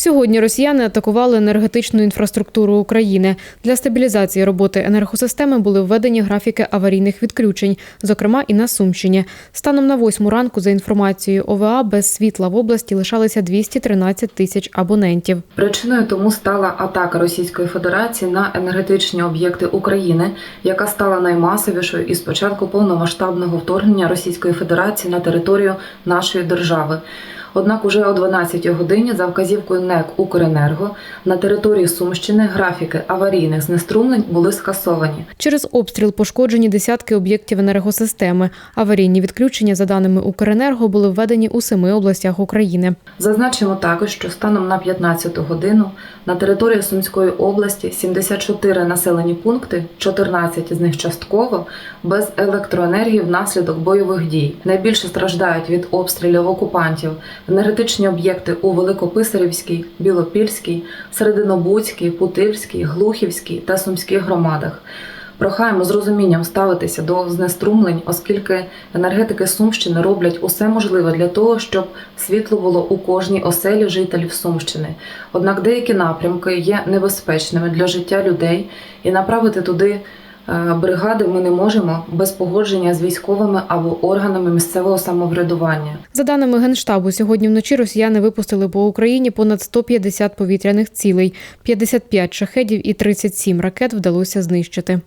Сьогодні росіяни атакували енергетичну інфраструктуру України. Для стабілізації роботи енергосистеми були введені графіки аварійних відключень, зокрема і на Сумщині. Станом на восьму ранку, за інформацією ОВА, без світла в області лишалися 213 тисяч абонентів. Причиною тому стала атака Російської Федерації на енергетичні об'єкти України, яка стала наймасовішою із початку повномасштабного вторгнення Російської Федерації на територію нашої держави. Однак уже о 12 годині за вказівкою НЕК Укренерго на території Сумщини графіки аварійних знеструмлень були скасовані. Через обстріл пошкоджені десятки об'єктів енергосистеми. Аварійні відключення, за даними Укренерго, були введені у семи областях України. Зазначимо також, що станом на 15 годину на території Сумської області 74 населені пункти, 14 з них частково, без електроенергії внаслідок бойових дій. Найбільше страждають від обстрілів окупантів енергетичні об'єкти у Великописарівській, Білопільській, Серединобудській, Путивській, Глухівській та Сумській громадах. Прохаємо з розумінням ставитися до знеструмлень, оскільки енергетики Сумщини роблять усе можливе для того, щоб світло було у кожній оселі жителів Сумщини. Однак деякі напрямки є небезпечними для життя людей, і направити туди бригади ми не можемо без погодження з військовими або органами місцевого самоврядування. За даними Генштабу, сьогодні вночі росіяни випустили по Україні понад 150 повітряних цілей, 55 шахедів і 37 ракет вдалося знищити.